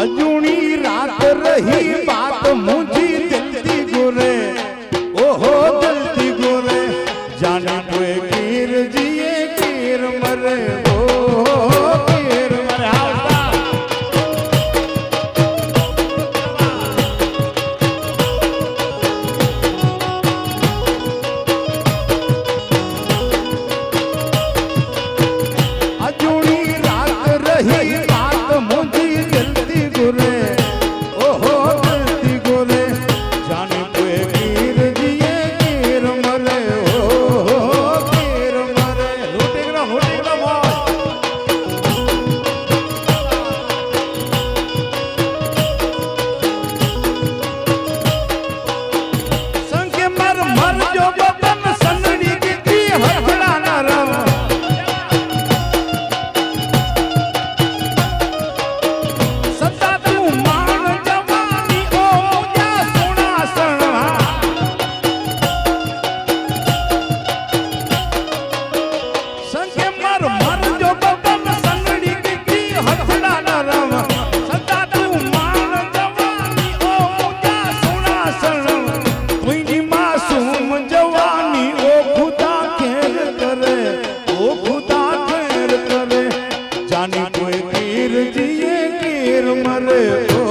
અજુણી રાત રહી વાત મુજી દિલતી ગુરે. ઓહો દિલતી ગુરે. જાના જાની કોઈ તીર જીએ કેર મરે.